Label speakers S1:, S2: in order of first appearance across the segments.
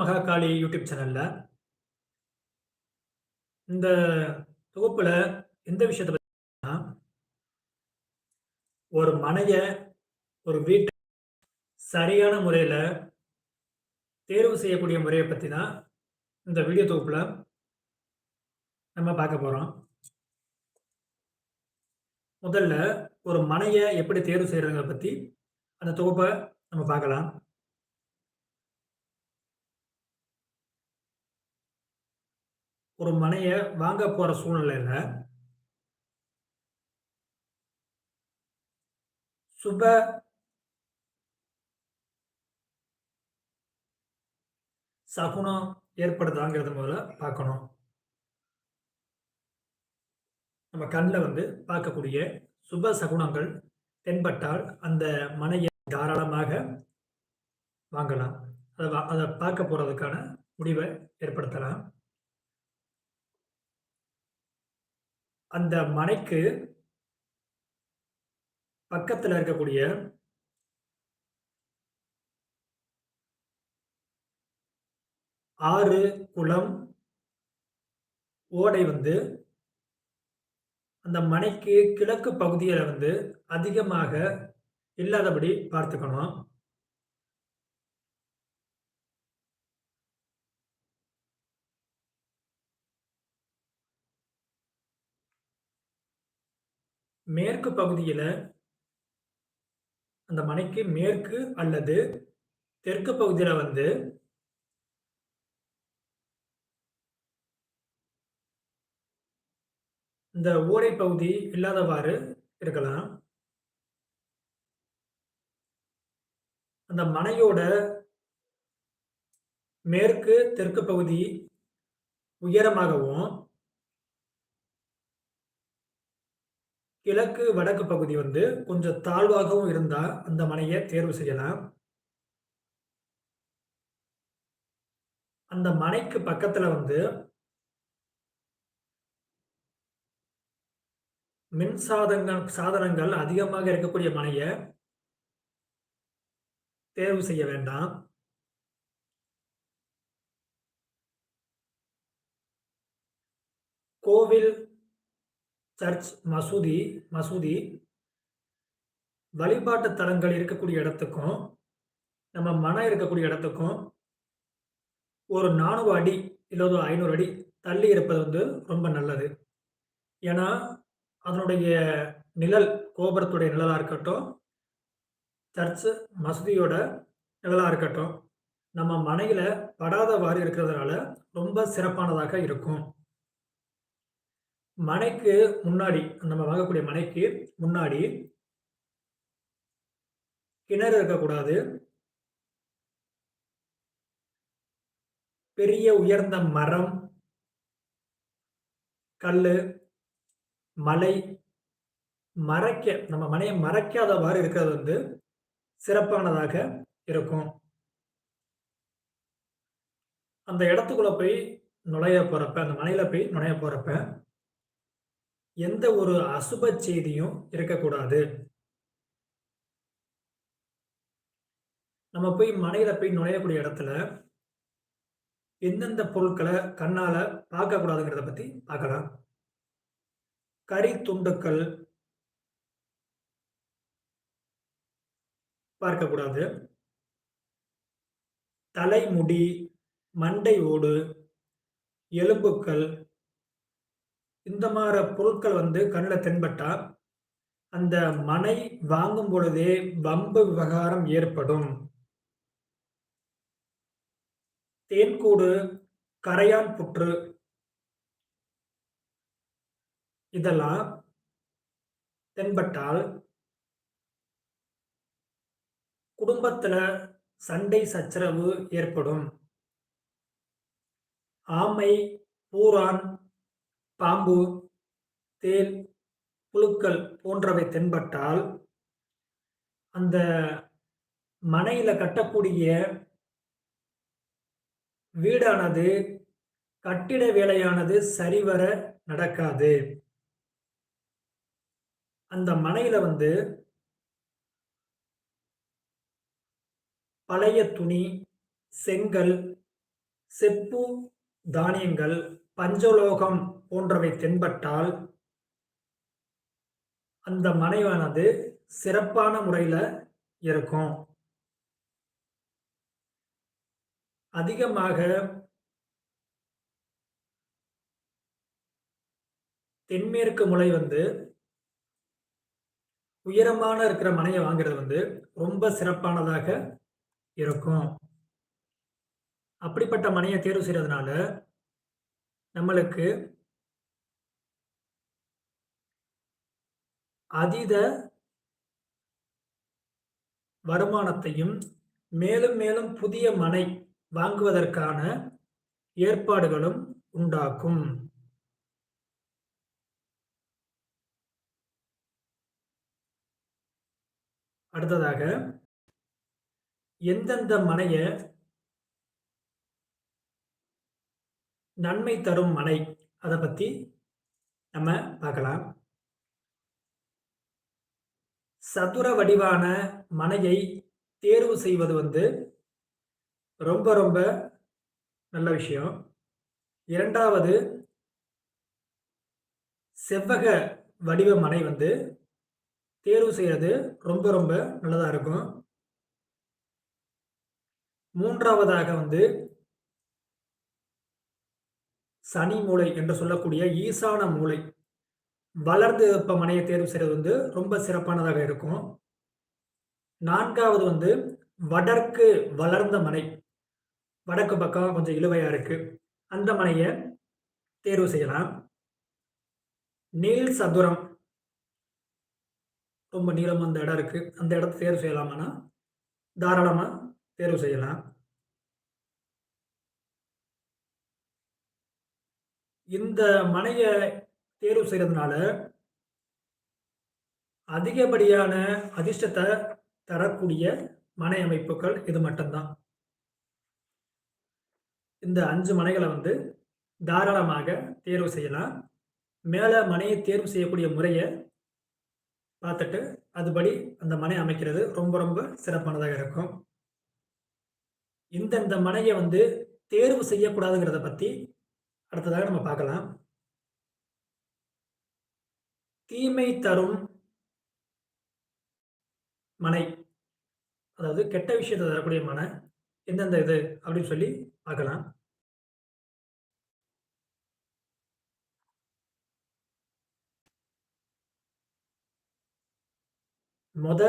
S1: Mahakali YouTube சேனல்ல இந்த தொகுப்புல எந்த விஷயத்த பத்தினா ஒரு மனைய ஒரு வீட்டை சரியான முறையில தேர்வு செய்யக்கூடிய முறையை பத்தி தான் இந்த வீடியோ தொகுப்புல நம்ம பார்க்க போறோம். முதல்ல ஒரு மனைய எப்படி தேர்வு செய்யறதுங்க பத்தி அந்த தொகுப்பை நம்ம பார்க்கலாம். ஒரு மனையை வாங்க போற சூழ்நிலையில சுப சகுனம் ஏற்படுதாங்கிறத முதல்ல பார்க்கணும். நம்ம கண்ணில் வந்து பார்க்கக்கூடிய சுப சகுனங்கள் தென்பட்டால் அந்த மனையை தாராளமாக வாங்கலாம். அதை அதை பார்க்க போகிறதுக்கான முடிவை ஏற்படுத்தலாம். அந்த மனைக்கு பக்கத்தில் இருக்கக்கூடிய ஆறு குளம் ஓடை வந்து அந்த மனைக்கு கிழக்கு பகுதியில் வந்து அதிகமாக இல்லாதபடி பார்த்துக்கணும். மேற்கு பகுதியில் அந்த மனைக்கு மேற்கு அல்லது தெற்கு பகுதியில் வந்து இந்த ஓடை பகுதி இல்லாதவாறு இருக்கலாம். அந்த மனையோட மேற்கு தெற்கு பகுதி உயரமாகவும் கிழக்கு வடக்கு பகுதி வந்து கொஞ்சம் தாழ்வாகவும் இருந்தால் அந்த மனையை தேர்வு செய்யலாம். அந்த மனைக்கு பக்கத்தில் வந்து மின் சாதங்கள் சாதனங்கள் அதிகமாக இருக்கக்கூடிய மனையை தேர்வு செய்ய வேண்டாம். கோவில் சர்ச் மசூதி மசூதி. வழிபாட்டு தலங்கள் இருக்கக்கூடிய இடத்துக்கும் நம்ம மனம் இருக்கக்கூடிய இடத்துக்கும் ஒரு நானூறு அடி இல்லை ஒரு ஐநூறு அடி தள்ளி இருப்பது வந்து ரொம்ப நல்லது. ஏன்னா அதனுடைய நிழல் கோபுரத்துடைய நிழலாக இருக்கட்டும் சர்ச்சு மசூதியோட நிழலாக இருக்கட்டும் நம்ம மனையில் படாதவாறு இருக்கிறதுனால ரொம்ப சிறப்பானதாக இருக்கும். மனைக்கு முன்னாடி நம்ம வாங்கக்கூடிய மனைக்கு முன்னாடி கிணறு இருக்கக்கூடாது. பெரிய உயர்ந்த மரம் கல் மலை மறைக்க நம்ம மனையை மறைக்காதவாறு இருக்கிறது வந்து சிறப்பானதாக இருக்கும். அந்த இடத்துக்குள்ள போய் நுழைய போறப்ப அந்த மனையில போய் நுழைய போறப்ப எந்த ஒரு அசுப செய்தியும் இருக்கக்கூடாது. நம்ம போய் மனையில போய் நுழையக்கூடிய இடத்துல எந்தெந்த பொருட்களை கண்ணால பார்க்கக்கூடாதுங்கிறத பத்தி பார்க்கலாம். கறி துண்டுக்கள் பார்க்கக்கூடாது. தலைமுடி மண்டை ஓடு எலும்புக்கள் இந்த மாதிரி பொருட்கள் வந்து கண்ணில் தென்பட்டா அந்த மனை வாங்கும் பொழுதே வம்பு விவகாரம் ஏற்படும். தேன்கூடு கரையான் புற்று இதெல்லாம் தென்பட்டால் குடும்பத்துல சண்டை சச்சரவு ஏற்படும். ஆமை பூரான் பாம்பு தேல் புழுக்கள் போன்றவை தென்பட்டால் அந்த மனையில கட்டக்கூடிய வீடானது கட்டிட வேலையானது சரிவர நடக்காது. அந்த மனையில வந்து பழைய துணி செங்கல் செப்பு தானியங்கள் பஞ்சலோகம் போன்றவை தென்பட்டால் அந்த மனைவானது சிறப்பான முறையில் இருக்கும். அதிகமாக தென்மேற்கு முலை வந்து உயரமான இருக்கிற மனையை வாங்குறது வந்து ரொம்ப சிறப்பானதாக இருக்கும். அப்படிப்பட்ட மனையை தேர்வு செய்யறதுனால நம்மளுக்கு அதீத வருமானத்தையும் மேலும் மேலும் புதிய மனை வாங்குவதற்கான ஏற்பாடுகளும் உண்டாக்கும். அடுத்ததாக எந்தெந்த மனையை நன்மை தரும் மனை அதை பத்தி நம்ம பார்க்கலாம். சதுர வடிவான மனையை தேர்வு செய்வது வந்து ரொம்ப ரொம்ப நல்ல விஷயம். இரண்டாவது செவ்வக வடிவ மனை வந்து தேர்வு செய்கிறது ரொம்ப ரொம்ப நல்லதாக இருக்கும். மூன்றாவதாக வந்து சனி மூளை என்று சொல்லக்கூடிய ஈசான மூளை. வளர்ந்து வெப்ப மனையை தேர்வு செய்கிறது வந்து ரொம்ப சிறப்பானதாக இருக்கும். நான்காவது வந்து வடக்கு வளர்ந்த மனை. வடக்கு பக்கம் கொஞ்சம் இழுவையா இருக்கு. அந்த மனையை தேர்வு செய்யலாம். நீள் சதுரம். ரொம்ப நீளம் அந்த இடம் இருக்கு. அந்த இடத்த தேர்வு செய்யலாமான்னா தாராளமாக தேர்வு செய்யலாம். இந்த மனையை தேர்வு செய்கிறதுனால அதிகப்படியான அதிர்ஷ்டத்தை தரக்கூடிய மனை அமைப்புகள் இது மட்டும்தான். இந்த அஞ்சு மனைகளை வந்து தாராளமாக தேர்வு செய்யலாம். மேலே மனையை தேர்வு செய்யக்கூடிய முறையை பார்த்துட்டு அதுபடி அந்த மனை அமைக்கிறது ரொம்ப ரொம்ப சிறப்பானதாக இருக்கும். இந்தந்த மனையை வந்து தேர்வு செய்யக்கூடாதுங்கிறத பற்றி அடுத்ததாக நம்ம பார்க்கலாம். தீமை தரும் மனை. அதாவது கெட்ட விஷயத்தை தரக்கூடிய மனை. எந்தெந்த இது அப்படின்னு சொல்லி பார்க்கலாம். மொத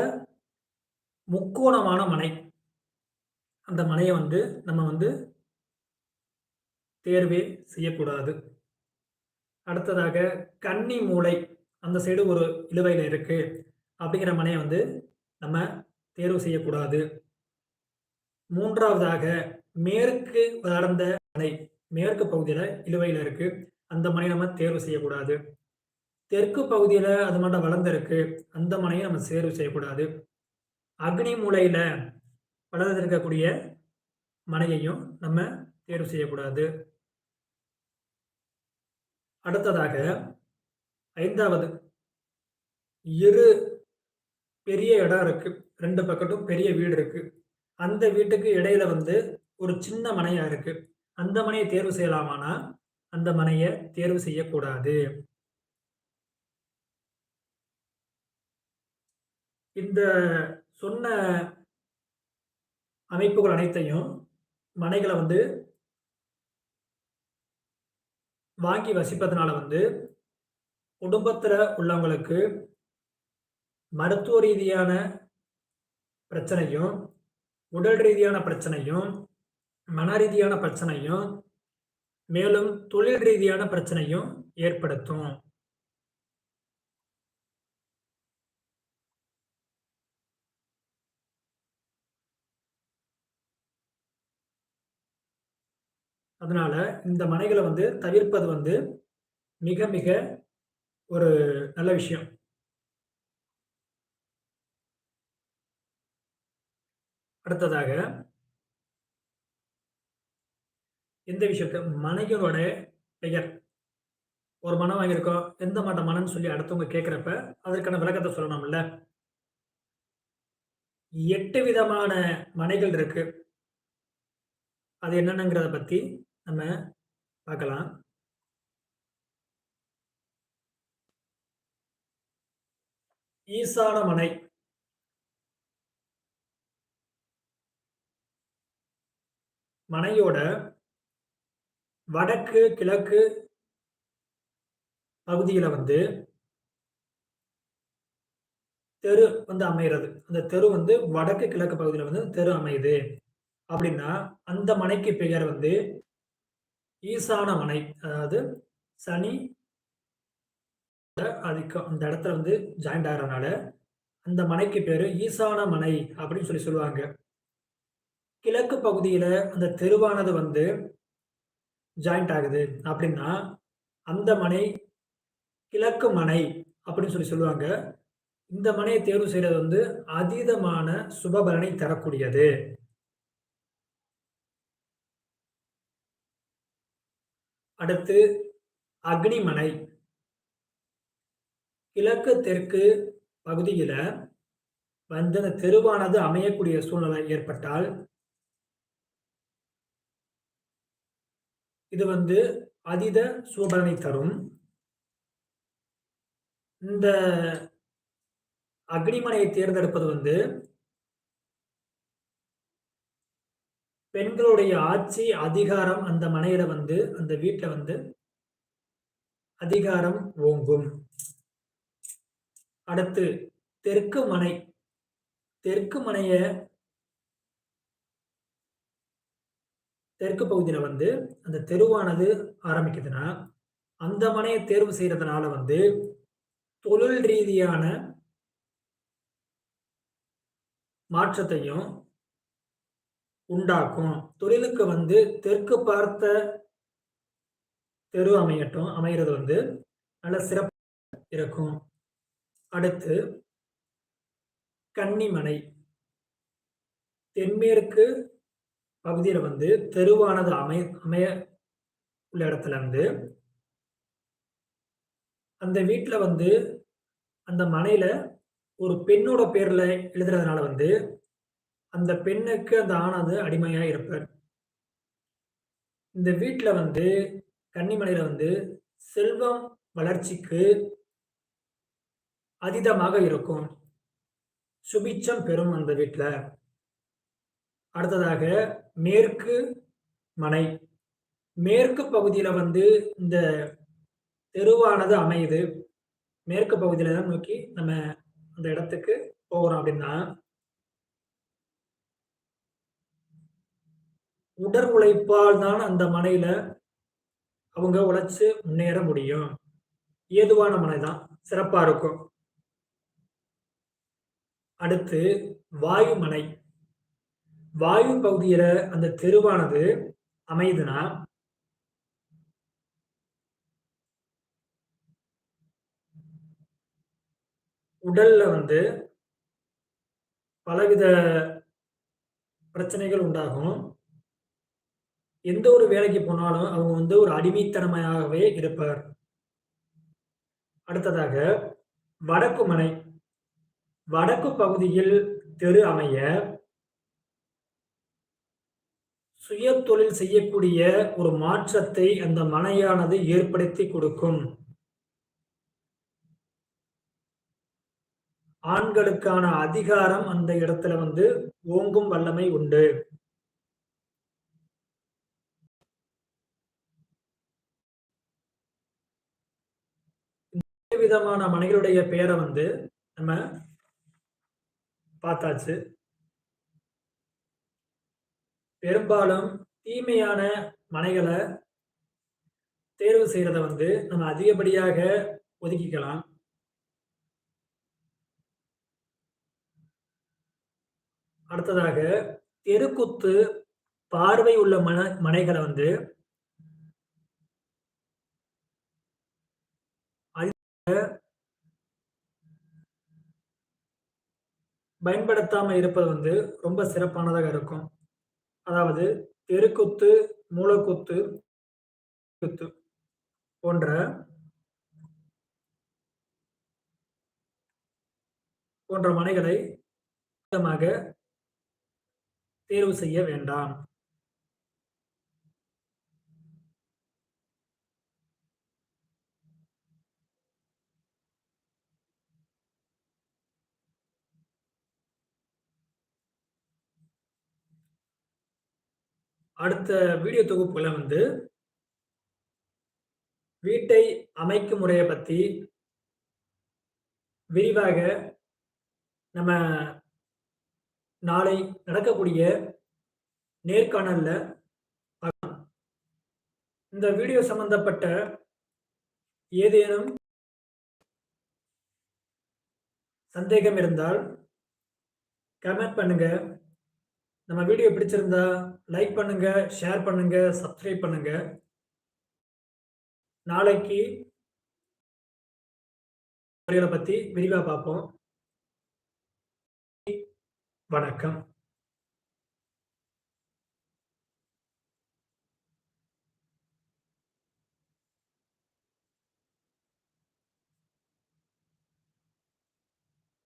S1: முக்கோணமான மனை. அந்த மனையை வந்து நம்ம வந்து தேர்வே செய்யக்கூடாது. அடுத்ததாக கன்னி மூளை அந்த சைடு ஒரு இழுவையில் இருக்கு. அப்படிங்கிற மனையை வந்து நம்ம தேர்வு செய்யக்கூடாது. மூன்றாவதாக மேற்கு வளர்ந்த மனை மேற்கு பகுதியில் இழுவையில் இருக்கு. அந்த மனையை நம்ம தேர்வு செய்யக்கூடாது. தெற்கு பகுதியில் அது மட்டும் வளர்ந்துருக்கு. அந்த மனையை நம்ம தேர்வு செய்யக்கூடாது. அக்னி மூலையில் வளர்ந்திருக்கக்கூடிய மனையையும் நம்ம தேர்வு செய்யக்கூடாது. அடுத்ததாக ஐந்தாவது. இரு பெரிய இடம் இருக்கு. ரெண்டு பக்கத்தும் பெரிய வீடு இருக்கு. அந்த வீட்டுக்கு இடையில வந்து ஒரு சின்ன மனையா இருக்கு. அந்த மனையை தேர்வு செய்யலாமானா? அந்த மனையை தேர்வு செய்யக்கூடாது. இந்த சொன்ன அமைப்புகள் அனைத்தையும் மனைகளை வந்து வாங்கி வசிப்பதனால வந்து குடும்பத்தில் உள்ளவங்களுக்கு மருத்துவ ரீதியான பிரச்சனையும் உடல் ரீதியான பிரச்சனையும் மன ரீதியான பிரச்சனையும் மேலும் தொழில் ரீதியான பிரச்சனையும் ஏற்படுத்தும். அதனால இந்த மனைகளை வந்து தவிர்ப்பது வந்து மிக மிக ஒரு நல்ல விஷயம். அடுத்ததாக எந்த விஷயத்த? மனைகளோட பெயர். ஒரு மனம் வாங்கியிருக்கோம் எந்த மாட்ட மனம்னு சொல்லி அடுத்தவங்க கேட்குறப்ப அதற்கான விளக்கத்தை சொல்லணும்ல எட்டு விதமான மனைகள் இருக்கு. அது என்னென்னங்கிறத பற்றி நம்ம பார்க்கலாம். ஈசான மனை. மனையோட வடக்கு, கிழக்கு பகுதியில் வந்து தெரு வந்து அமையிறது. அந்த தெரு வந்து வடக்கு, கிழக்கு பகுதியில் வந்து தெரு அமையுது. அப்படின்னா, அந்த மனைக்கு பெயர் வந்து ஈசான மனை. அதாவது சனி அதுக்கு அந்த இடத்துல வந்து ஜாயிண்ட் ஆகிறனால அந்த மனைக்கு பேர் ஈசான மனை அப்படின்னு சொல்லி சொல்லுவாங்க. கிழக்கு பகுதியில் அந்த தெருவானது வந்து ஜாயிண்ட் ஆகுது அப்படின்னா, அந்த மனை கிழக்கு மனை அப்படின்னு சொல்லி சொல்லுவாங்க. இந்த மனையை தேர்வு செய்கிறது வந்து அதீதமான சுபபலனை தரக்கூடியது. அடுத்து அக்னிமனை. கிழக்கு, தெற்கு பகுதியில வந்து அந்த தெருவானது அமையக்கூடிய சூழ்நிலை ஏற்பட்டால் இது வந்து அதீத சூபலனை தரும். இந்த அக்னிமனையை தேர்ந்தெடுப்பது வந்து பெண்களுடைய ஆட்சி, அதிகாரம் அந்த மனையில வந்து அந்த வீட்டுல வந்து அதிகாரம் ஓங்கும். அடுத்து தெற்கு மனை. தெற்கு மனைய தெற்கு பகுதியில வந்து அந்த தெருவானது ஆரம்பிக்குதுன்னா, அந்த மனையை தேர்வு செய்யறதுனால வந்து தொழில் ரீதியான மாற்றத்தையும் உண்டாக்கும். தொழிலுக்கு வந்து தெற்கு பார்த்த தெரு அமையட்டும். அமைகிறது வந்து நல்ல சிறப்பு இருக்கும். அடுத்து கன்னிமனை. தென்மேற்கு பகுதியில் வந்து தெருவானது அமை அமைய உள்ள இடத்துல வந்து அந்த வீட்டில் வந்து அந்த மனையில ஒரு பெண்ணோட பேர்ல எழுதுறதுனால வந்து அந்த பெண்ணுக்கு அந்த ஆணானது அடிமையா இருப்பார். இந்த வீட்டுல வந்து கன்னிமலையில வந்து செல்வம் வளர்ச்சிக்கு அதீதமாக இருக்கும். சுபிச்சம் பெறும் அந்த வீட்டுல அடுத்ததாக மேற்கு மனை. மேற்கு பகுதியில வந்து இந்த தெருவானது அமையுது. மேற்கு பகுதியில தான் நோக்கி நம்ம அந்த இடத்துக்கு போகிறோம் அப்படின்னா உடல் உழைப்பால் தான் அந்த மனையில அவங்க உழைச்சு முன்னேற முடியும். ஏதுவான மனை தான். சிறப்பா இருக்கும். அடுத்து வாயு மனை. வாயு பகுதியில அந்த தெருவானது அமையுதுன்னா உடல்ல வந்து பலவித பிரச்சனைகள் உண்டாகும். எந்த ஒரு வேலைக்கு போனாலும் அவங்க வந்து ஒரு அடிமைத்தனமையாகவே இருப்பார். அடுத்ததாக வடக்கு மனை. வடக்கு பகுதியில் தெரு அமைய சுய தொழில் செய்யக்கூடிய ஒரு மாற்றத்தை அந்த மனையானது ஏற்படுத்தி கொடுக்கும். ஆண்களுக்கான அதிகாரம் அந்த இடத்துல வந்து ஓங்கும் வல்லமை உண்டு. விதமான மனைகளுடைய பெயரை வந்து நம்ம பார்த்தாச்சு. பெரும்பாலும் தீமையான மனைகளை தேர்வு செய்யறத வந்து நம்ம அதிகப்படியாக ஒதுக்கிக்கலாம். அடுத்ததாக தெருக்குத்து, பார்வை உள்ள மன மனைகளை வந்து பயன்படுத்தாம இருப்பது வந்து ரொம்ப சிறப்பானதாக இருக்கும். அதாவது தெருக்குத்து, மூலக்குத்து குத்து போன்ற போன்ற மனைகளை தேர்வு செய்ய வேண்டாம். அடுத்த வீடியோ தொகுப்புல வந்து வீட்டை அமைக்கும் முறையை பத்தி விரிவாக நம்ம நாளை நடக்கக்கூடிய நேர்காணல்ல இந்த வீடியோ சம்பந்தப்பட்ட ஏதேனும் சந்தேகம் இருந்தால் கமெண்ட் பண்ணுங்க. நம்ம வீடியோ பிடிச்சிருந்தா லைக் பண்ணுங்க, ஷேர் பண்ணுங்க, சப்ஸ்கிரைப் பண்ணுங்க. நாளைக்கு முறைகளை பத்தி விரிவா பார்ப்போம். வணக்கம்.